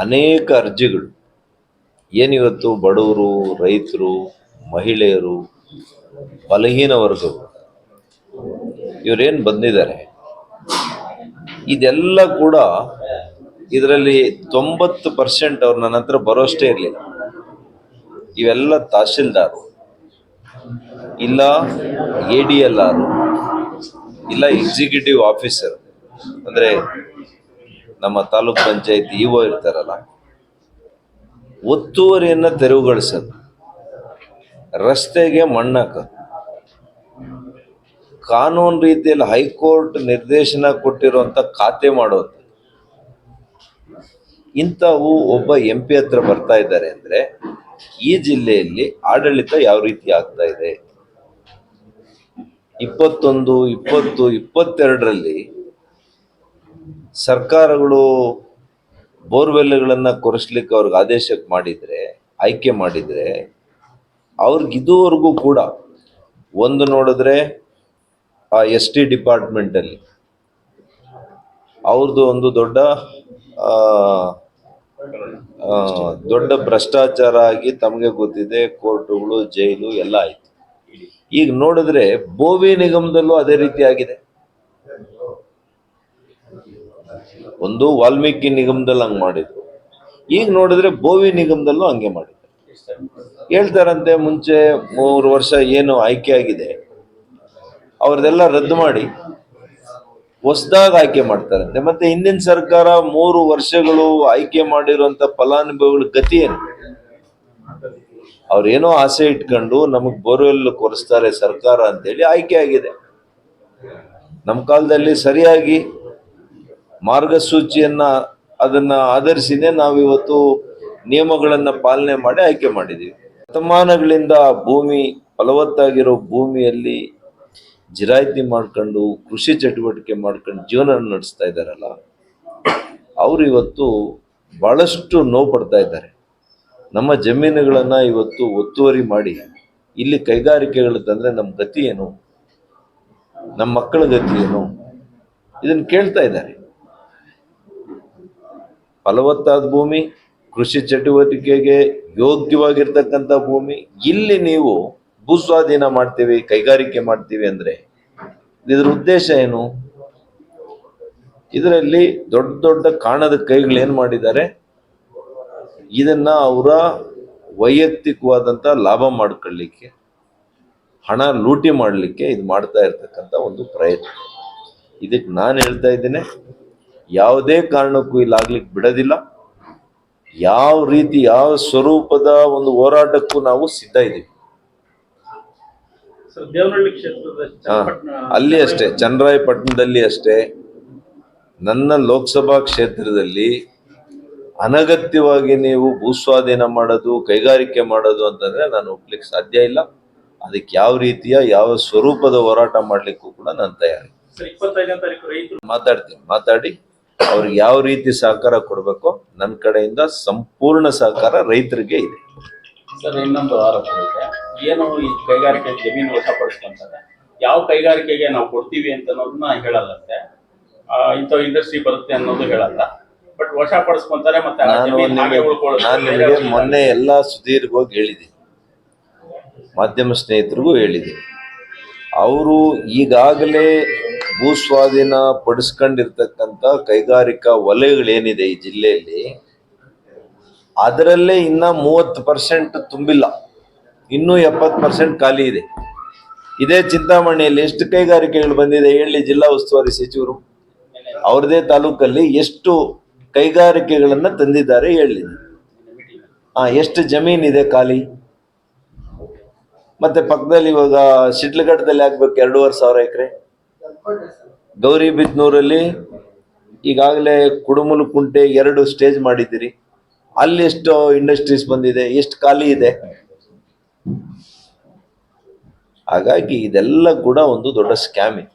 ಅನೇಕ ಅರ್ಜಿಗಳು. ಏನಿವತ್ತು ಬಡವರು, ರೈತರು, ಮಹಿಳೆಯರು, ಬಲಹೀನ ವರ್ಗಗಳು ಇವರೇನು ಬಂದಿದ್ದಾರೆ? ಇದೆಲ್ಲ ಕೂಡ ಇದರಲ್ಲಿ ತೊಂಬತ್ತು ಪರ್ಸೆಂಟ್ ಅವ್ರು ನನ್ನ ಹತ್ರ ಬರೋಷ್ಟೇ ಇರಲಿಲ್ಲ. ಇವೆಲ್ಲ ತಹಶೀಲ್ದಾರ್. ಇಲ್ಲ ಎ ಡಿ ಎಲ್ ಆರ್. ಇಲ್ಲ ಎಕ್ಸಿಕ್ಯೂಟಿವ್ ಆಫೀಸರ್. ಅಂದರೆ ನಮ್ಮ ತಾಲೂಕ್ ಪಂಚಾಯತ್ ಓ ಇರ್ತಾರಲ್ಲ, ಒತ್ತುವರಿಯನ್ನು ತೆರವುಗೊಳಿಸೋದು, ರಸ್ತೆಗೆ ಮಣ್ಣಾಕೋದು ಕಾನೂನು ರೀತಿಯಲ್ಲಿ ಹೈಕೋರ್ಟ್ ನಿರ್ದೇಶನ ಕೊಟ್ಟಿರುವಂಥ ಖಾತೆ ಮಾಡೋದು. ಇಂಥವು ಒಬ್ಬ ಎಂ ಪಿ ಹತ್ರ ಬರ್ತಾ ಇದ್ದಾರೆ ಅಂದರೆ, ಈ ಜಿಲ್ಲೆಯಲ್ಲಿ ಆಡಳಿತ ಯಾವ ರೀತಿ ಆಗ್ತಾ ಇದೆ? ಇಪ್ಪತ್ತೊಂದು, ಇಪ್ಪತ್ತು, ಇಪ್ಪತ್ತೆರಡರಲ್ಲಿ ಸರ್ಕಾರಗಳು ಬೋರ್ವೆಲ್ಗಳನ್ನು ಕೊರೆಸ್ಲಿಕ್ಕೆ ಅವ್ರಿಗೆ ಆದೇಶಕ್ಕೆ ಮಾಡಿದರೆ, ಆಯ್ಕೆ ಮಾಡಿದರೆ, ಅವ್ರಿಗೆ ಇದುವರೆಗೂ ಕೂಡ ಒಂದು ನೋಡಿದ್ರೆ, ಆ ಎಸ್ ಟಿ ಡಿಪಾರ್ಟ್ಮೆಂಟಲ್ಲಿ ಅವ್ರದ್ದು ಒಂದು ದೊಡ್ಡ ದೊಡ್ಡ ಭ್ರಷ್ಟಾಚಾರ ಆಗಿ ತಮಗೆ ಗೊತ್ತಿದೆ, ಕೋರ್ಟುಗಳು, ಜೈಲು ಎಲ್ಲ ಆಯ್ತು. ಈಗ ನೋಡಿದ್ರೆ ಬೋವಿ ನಿಗಮದಲ್ಲೂ ಅದೇ ರೀತಿ ಆಗಿದೆ. ಒಂದು ವಾಲ್ಮೀಕಿ ನಿಗಮದಲ್ಲಿ ಹಂಗೆ ಮಾಡಿದ್ರು. ಈಗ ನೋಡಿದ್ರೆ ಬೋವಿ ನಿಗಮದಲ್ಲೂ ಹಂಗೆ ಮಾಡಿದ್ರು. ಹೇಳ್ತಾರಂತೆ ಮುಂಚೆ ಮೂರು ವರ್ಷ ಏನು ಆಯ್ಕೆ ಆಗಿದೆ. ಅವ್ರದೆಲ್ಲ ರದ್ದು ಮಾಡಿ ಹೊಸದಾಗಿ ಆಯ್ಕೆ ಮಾಡ್ತಾರಂತೆ. ಮತ್ತೆ ಹಿಂದಿನ ಸರ್ಕಾರ ಮೂರು ವರ್ಷಗಳು ಆಯ್ಕೆ ಮಾಡಿರುವಂತ ಫಲಾನುಭವಿಗಳ ಗತಿ ಏನು? ಅವ್ರೇನೋ ಆಸೆ ಇಟ್ಕೊಂಡು ನಮಗ್ ಬೋರ್ವೆಲ್ ಕೊರೆಸ್ತಾರೆ ಸರ್ಕಾರ ಅಂತೇಳಿ ಆಯ್ಕೆ ಆಗಿದೆ. ನಮ್ಮ ಕಾಲದಲ್ಲಿ ಸರಿಯಾಗಿ ಮಾರ್ಗಸೂಚಿಯನ್ನ ಅದನ್ನ ಆಧರಿಸಿನೇ ನಾವಿವತ್ತು ನಿಯಮಗಳನ್ನ ಪಾಲನೆ ಮಾಡಿ ಆಯ್ಕೆ ಮಾಡಿದ್ದೀವಿ ಶತಮಾನಗಳಿಂದ ಭೂಮಿ, ಫಲವತ್ತಾಗಿರೋ ಭೂಮಿಯಲ್ಲಿ ಜಿರಾಯಿತಿ ಮಾಡ್ಕೊಂಡು, ಕೃಷಿ ಚಟುವಟಿಕೆ ಮಾಡ್ಕೊಂಡು ಜೀವನ ನಡೆಸ್ತಾ ಇದ್ದಾರಲ್ಲ ಅವರು ಇವತ್ತು ಬಹಳಷ್ಟು ನೋವು ಪಡ್ತಾ ಇದ್ದಾರೆ. ನಮ್ಮ ಜಮೀನುಗಳನ್ನ ಇವತ್ತು ಒತ್ತುವರಿ ಮಾಡಿ, ಇಲ್ಲಿ ಕೈಗಾರಿಕೆಗಳು ತಂದ್ರೆ ನಮ್ಮ ಗತಿ ಏನು? ನಮ್ಮ ಮಕ್ಕಳ ಗತಿ ಏನು? ಇದನ್ನ ಕೇಳ್ತಾ ಇದ್ದಾರೆ. ಫಲವತ್ತಾದ ಭೂಮಿ, ಕೃಷಿ ಚಟುವಟಿಕೆಗೆ ಯೋಗ್ಯವಾಗಿರ್ತಕ್ಕಂಥ ಭೂಮಿ, ಇಲ್ಲಿ ನೀವು ಭೂಸ್ವಾಧೀನ ಮಾಡ್ತೀವಿ, ಕೈಗಾರಿಕೆ ಮಾಡ್ತೀವಿ ಅಂದ್ರೆ ಇದ್ರ ಉದ್ದೇಶ ಏನು? ಇದರಲ್ಲಿ ದೊಡ್ಡ ದೊಡ್ಡ ಕಾಣದ ಕೈಗಳು ಏನ್ ಮಾಡಿದ್ದಾರೆ? ಇದನ್ನ ಅವರ ವೈಯಕ್ತಿಕವಾದಂತ ಲಾಭ ಮಾಡ್ಕೊಳ್ಳಿಕ್ಕೆ, ಹಣ ಲೂಟಿ ಮಾಡಲಿಕ್ಕೆ ಇದು ಮಾಡ್ತಾ ಇರ್ತಕ್ಕಂಥ ಒಂದು ಪ್ರಯತ್ನ. ಇದಕ್ಕೆ ನಾನು ಹೇಳ್ತಾ ಇದ್ದೇನೆ ಯಾವುದೇ ಕಾರಣಕ್ಕೂ ಇಲ್ಲಾಗ್ಲಿಕ್ಕೆ ಬಿಡೋದಿಲ್ಲ. ಯಾವ ರೀತಿ ಯಾವ ಸ್ವರೂಪದ ಒಂದು ಹೋರಾಟಕ್ಕೂ ನಾವು ಸಿದ್ಧ ಇದ್ದೀವಿ. ಅಲ್ಲಿ ಅಷ್ಟೇ ಚನ್ನರಾಯಪಟ್ಟಣದಲ್ಲಿ ಅಷ್ಟೇ. ನನ್ನ ಲೋಕಸಭಾ ಕ್ಷೇತ್ರದಲ್ಲಿ ಅನಗತ್ಯವಾಗಿ ನೀವು ಭೂಸ್ವಾಧೀನ ಮಾಡೋದು ಕೈಗಾರಿಕೆ ಮಾಡೋದು ಅಂತಂದ್ರೆ ನಾನು ಒಪ್ಲಿಕ್ಕೆ ಸಾಧ್ಯ ಇಲ್ಲ. ಅದಕ್ಕೆ ಯಾವ ರೀತಿಯ ಯಾವ ಸ್ವರೂಪದ ಹೋರಾಟ ಮಾಡ್ಲಿಕ್ಕೂ ಕೂಡ ನಾನು ತಯಾರಿ ಮಾತಾಡ್ತೀನಿ ಮಾತಾಡಿ. ಅವ್ರಿಗೆ ಯಾವ ರೀತಿ ಸಹಕಾರ ಕೊಡಬೇಕೋ ನನ್ನ ಕಡೆಯಿಂದ ಸಂಪೂರ್ಣ ಸಹಕಾರ ರೈತರಿಗೆ ಇದೆ. ಸರ್ ಇನ್ನೊಂದು ಆರೋಪ ಇದೆ. ಏನು ಈ ಕೈಗಾರಿಕೆ ಜಮೀನು ವಶಪಡಿಸ್ಕೊಂತಾರೆ? ಯಾವ ಕೈಗಾರಿಕೆಗೆ ನಾವು ಕೊಡ್ತೀವಿ ಅಂತ ಅನ್ನೋದನ್ನ ಹೇಳಲ್ಲಂತೆ ಇಂಥ ಇಂಡಸ್ಟ್ರಿ ಬರುತ್ತೆ ಅನ್ನೋದು ಹೇಳಲ್ಲ. ಬಟ್ ವಶಪಡಿಸ್ಕೊಂತಾರೆ ಮತ್ತೆ ಆ ನಾನು ಜಮೀನು ಹಾಗೆ ನಿಮಗೆ ಉಳ್ಕೊಳ್ಳುತ್ತೆ. ನಾನು ನಿಮಗೆ ಮೊನ್ನೆ ಎಲ್ಲ ಸುದೀರ್ಘವಾಗಿ ಹೇಳಿದ್ದೀನಿ ಮಾಧ್ಯಮ ಸ್ನೇಹಿತರಿಗೂ ಹೇಳಿದ್ದೀನಿ ಅವರು ಈಗಾಗಲೇ ಭೂಸ್ವಾಧೀನ ಪಡಿಸ್ಕೊಂಡಿರ್ತಕ್ಕಂಥ ಕೈಗಾರಿಕಾ ವಲಯಗಳೇನಿದೆ ಈ ಜಿಲ್ಲೆಯಲ್ಲಿ, ಅದರಲ್ಲೇ ಇನ್ನ ಮೂವತ್ತು ಪರ್ಸೆಂಟ್ ತುಂಬಿಲ್ಲ. ಇನ್ನೂ ಎಪ್ಪತ್ತು ಪರ್ಸೆಂಟ್ ಖಾಲಿ ಇದೆ. ಇದೇ ಚಿಂತಾಮಣಿಯಲ್ಲಿ ಎಷ್ಟು ಕೈಗಾರಿಕೆಗಳು ಬಂದಿದೆ ಹೇಳಿ ಜಿಲ್ಲಾ ಉಸ್ತುವಾರಿ ಸಚಿವರು. ಅವ್ರದೇ ತಾಲೂಕಲ್ಲಿ ಎಷ್ಟು ಕೈಗಾರಿಕೆಗಳನ್ನ ತಂದಿದ್ದಾರೆ ಹೇಳಿ. ಹಾ, ಎಷ್ಟು ಜಮೀನಿದೆ ಖಾಲಿ? ಮತ್ತೆ ಪಕ್ಕದಲ್ಲಿ ಇವಾಗ ಶಿಡ್ಲಘಟ್ಟದಲ್ಲಿ ಆಗ್ಬೇಕು, ಎರಡೂವರೆ ಸಾವಿರ ಎಕರೆ. ಗೌರಿಬಿದ್ನೂರಲ್ಲಿ ಈಗಾಗಲೇ ಕುಡುಮುಲು ಕುಂಟೆ ಎರಡು ಸ್ಟೇಜ್ ಮಾಡಿದ್ದೀರಿ. ಅಲ್ಲಿ ಎಷ್ಟು ಇಂಡಸ್ಟ್ರೀಸ್ ಬಂದಿದೆ, ಎಷ್ಟು ಖಾಲಿ ಇದೆ. ಹಾಗಾಗಿ ಇದೆಲ್ಲ ಕೂಡ ಒಂದು ದೊಡ್ಡ ಸ್ಕ್ಯಾಮ್ ಇದೆ